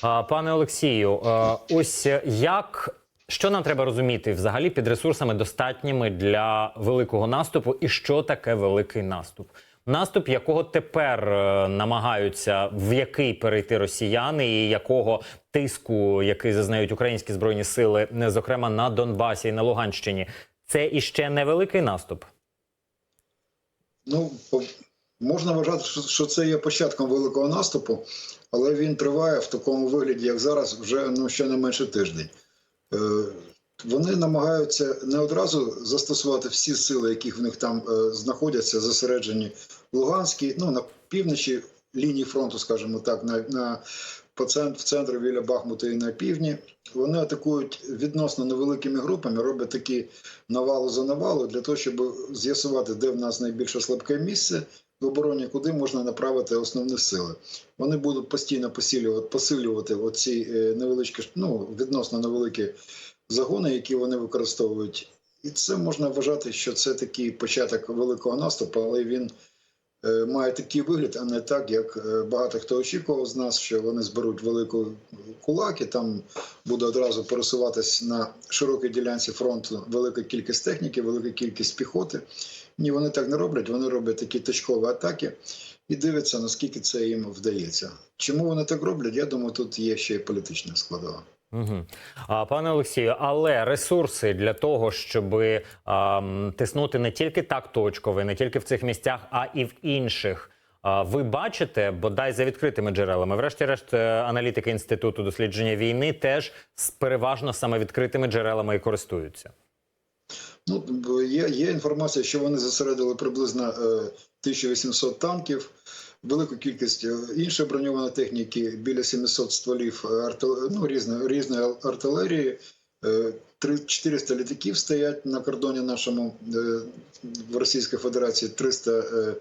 Пане Олексію, е, ось як що нам треба розуміти взагалі під ресурсами достатніми для великого наступу, і що таке великий наступ? Наступ, якого тепер е, намагаються в який перейти росіяни, і якого тиску, який зазнають українські збройні сили, не зокрема на Донбасі і на Луганщині, це іще не великий наступ. Ну, можна вважати, що- це є початком великого наступу, але він триває в такому вигляді, як зараз, вже ну, ще не менше тиждень. Е, Вони намагаються не одразу застосувати всі сили, які в них там е, знаходяться, зосереджені в Луганській, ну на півночі лінії фронту, скажімо так, на, на по цент, в центрі біля Бахмута і на півдні. Вони атакують відносно невеликими групами, роблять такі навалу за навалу для того, щоб з'ясувати, де в нас найбільше слабке місце в обороні, куди можна направити основні сили. Вони будуть постійно посилювати, посилювати оці е, невеличкі, ну, відносно невеликі загони, які вони використовують. І це можна вважати, що це такий початок великого наступу, але він е, має такий вигляд, а не так, як е, багато хто очікував з нас, що вони зберуть велику кулак і там буде одразу пересуватись на широкій ділянці фронту велика кількість техніки, велика кількість піхоти. Ні, вони так не роблять. Вони роблять такі точкові атаки і дивляться, наскільки це їм вдається. Чому вони так роблять? Я думаю, тут є ще й політична складова. Угу. А, пане Олексію, але ресурси для того, щоб а, тиснути не тільки так точково, не тільки в цих місцях, а і в інших. А, ви бачите, бодай за відкритими джерелами. Врешті-решт, е, аналітики інституту дослідження війни теж переважно саме відкритими джерелами і користуються. Ну, є, є інформація, що вони зосередили приблизно е, 1800 танків, велику кількість е, іншої броньованої техніки, біля 700 стволів е, ну, різної, різної артилерії. Е, три- 400 літаків стоять на кордоні нашому е, в Російській Федерації, 300 е,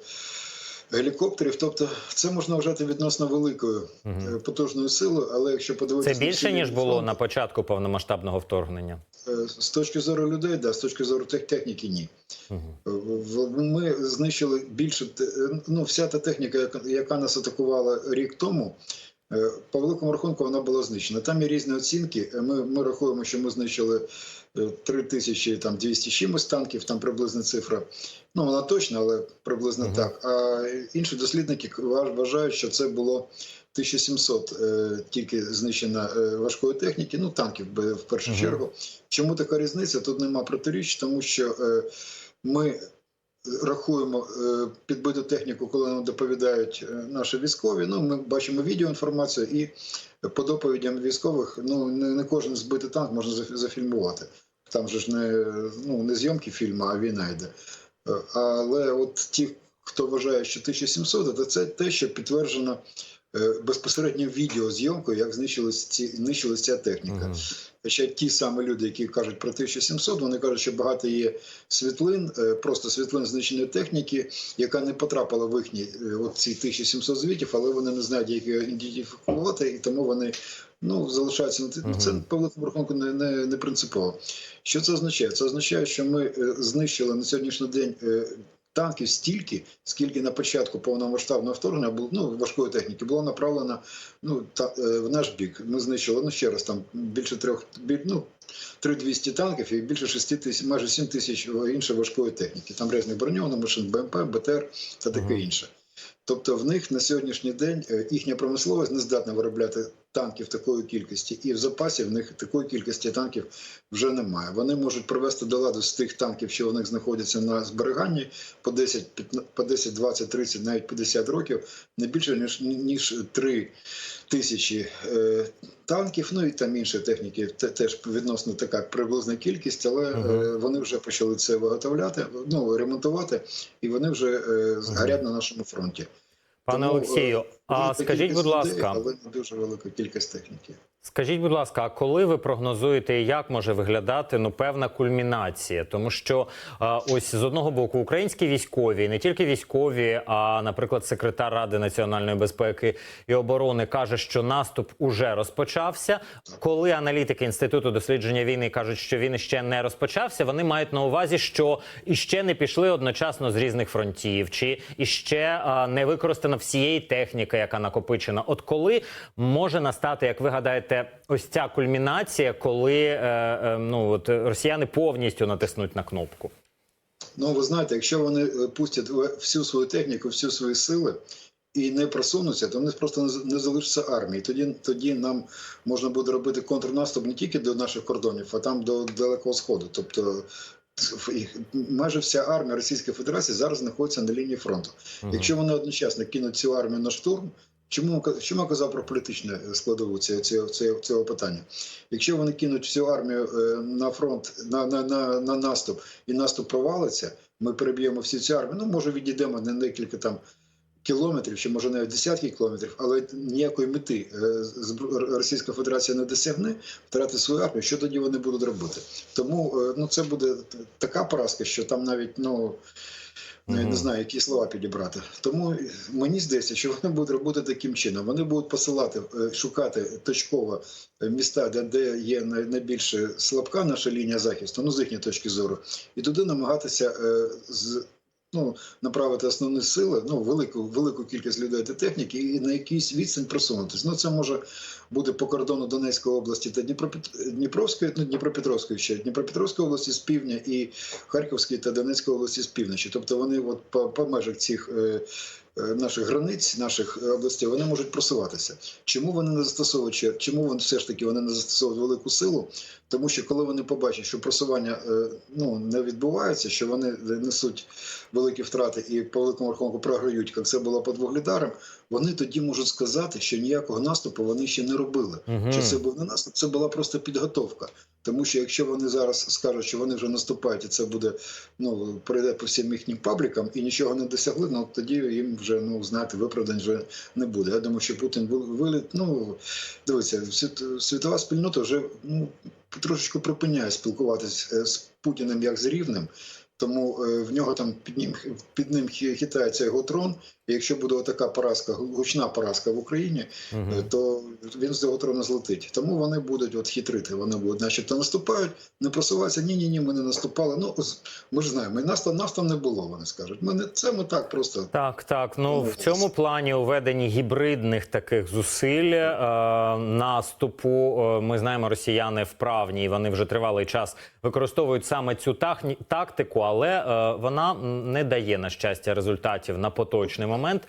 гелікоптерів. Тобто це можна вважати відносно великою е, потужною силою, але якщо подивитися... на більше ніж було на початку повномасштабного вторгнення. Е, З точки зору людей, да, з точки зору техніки, ні. Угу. Ми знищили більше е, ну, вся та техніка, яка, нас атакувала рік тому. По великому рахунку вона була знищена. Там є різні оцінки. Ми, ми рахуємо, що ми знищили 3200 чимось танків, там приблизна цифра. Ну, вона точна, але приблизно Мгм. так. А інші дослідники ва- вважають, що це було 1700 е, тільки знищено е, важкої техніки, ну танків в першу Мгм. чергу. Чому така різниця? Тут нема протиріч, тому що е, ми рахуємо е, підбиту техніку, коли нам доповідають е, наші військові. Ну, ми бачимо відеоінформацію, і по доповідям військових ну не, кожен збитий танк можна зафі- зафільмувати. Там же ж не, ну, не зйомки фільму, а війна йде. Е, Але от ті, хто вважає, що 1700, то це те, що підтверджено безпосередньо відеозйомкою, як знищилась ці знищилась ця техніка. Хоча ті самі люди, які кажуть про 1700, вони кажуть, що багато є світлин, е, просто світлин знищеної техніки, яка не потрапила в їхні е, от ці 1700 звітів, але вони не знають, як її ідентифікувати, і тому вони ну, залишаються на Мгм. це по великому рахунку не, не, не принципово. Що це означає? Це означає, що ми е, знищили на сьогоднішній день. Танків стільки, скільки на початку повномасштабного вторгнення було ну, важкої техніки було направлено ну, та, е, в наш бік. Ми знищили ну ще раз там більше трьох біль- ну, 3200 танків і більше 6 тисяч, майже 7 тисяч іншої важкої техніки. Там різних броньованих машин, БМП, БТР та таке інше. Тобто в них на сьогоднішній день е, їхня промисловість не здатна виробляти танків такої кількості, і в запасі в них такої кількості танків вже немає. Вони можуть привести до ладу з тих танків, що у них знаходяться на зберіганні по 10, 15, по 10, 20, 30, навіть 50 років, не більше ніж ніж 3 тисячі е, танків. Ну і там інші техніки те- теж відносно така приблизна кількість, але е, вони вже почали це виготовляти, ну ремонтувати, і вони вже е, горять на нашому фронті. Пане Тому, е, Олексію, а скажіть, будь ласка, але не дуже велика кількість техніки. Скажіть, будь ласка, а коли ви прогнозуєте, як може виглядати ну певна кульмінація? Тому що а, ось з одного боку українські військові, не тільки військові, а наприклад, секретар Ради національної безпеки і оборони каже, що наступ уже розпочався. Коли аналітики інституту дослідження війни кажуть, що він іще не розпочався, вони мають на увазі, що іще не пішли одночасно з різних фронтів, чи іще а, не використано всієї техніки, яка накопичена. От коли може настати, як ви гадаєте, ось ця кульмінація, коли е, е, ну от росіяни повністю натиснуть на кнопку? Ну, ви знаєте, якщо вони е, пустять всю свою техніку, всю свої сили і не просунуться, то вони просто не залишаться армії. Тоді, тоді нам можна буде робити контрнаступ не тільки до наших кордонів, а там до Далекого Сходу. Тобто майже вся армія Російської Федерації зараз знаходиться на лінії фронту. Якщо вони одночасно кинуть цю армію на штурм, чому, чому я казав про політичне складову цього, цього, цього, питання? Якщо вони кинуть всю армію е, на фронт, на, на, на, на наступ, і наступ провалиться, ми переб'ємо всю цю армію, ну може відійдемо на декілька там. Кілометрів, чи може навіть десятки кілометрів, але ніякої мети е, Російська Федерація не досягне втрати свою армію. Що тоді вони будуть робити? Тому е, ну це буде така поразка, що там навіть ну Ну, я не знаю, які слова підібрати. Тому мені здається, що вони будуть робити таким чином. Вони будуть посилати, е, шукати точково е, міста, де, де є найбільше слабка наша лінія захисту, ну з їхньої точки зору, і туди намагатися е, з. Ну, направити основні сили, ну велику велику кількість людей та техніки, і на якийсь відстань просунутися. Ну це може бути по кордону Донецької області та Дніпропетровської, ну Дніпропетровської ще Дніпропетровської області з півдня і Харківської та Донецької області з півночі. Тобто вони от по, по межах цих е, наших границь, наших е, областей, вони можуть просуватися. Чому вони не застосовують? Чому вони все ж таки вони не застосовують велику силу? Тому що коли вони побачать, що просування е, ну не відбувається, що вони несуть великі втрати і по великому рахунку програють, як це було під Вугледаром, вони тоді можуть сказати, що ніякого наступу вони ще не робили. Мгм. Що це був не наступ, це була просто підготовка. Тому що якщо вони зараз скажуть, що вони вже наступають, і це буде ну пройде по всім їхнім паблікам і нічого не досягли, ну тоді їм вже ну знаєте, виправдань вже не буде. Я думаю, що Путін ви- виліт. Ну дивіться, світова спільнота вже ну трошечки припиняє спілкуватися з Путіним як з рівним. Тому е, в нього там під ним під ним хи- хитається його трон. І якщо буде така поразка, гучна поразка в Україні. Е, то він з цього трона злетить. Тому вони будуть от хитрити. Вони будуть, начебто, наступають, не просуваються. Ні, ні, ні, ми не наступали. Ну ми ж знаємо, і нас там нас там не було. Вони скажуть. Ми не це ми так просто. Так, так. Ну в цьому плані у веденні гібридних таких зусиль е, наступу. е, ми знаємо, росіяни вправні, і вони вже тривалий час використовують саме цю тахні- тактику, але е, вона не дає на щастя результатів на поточний момент.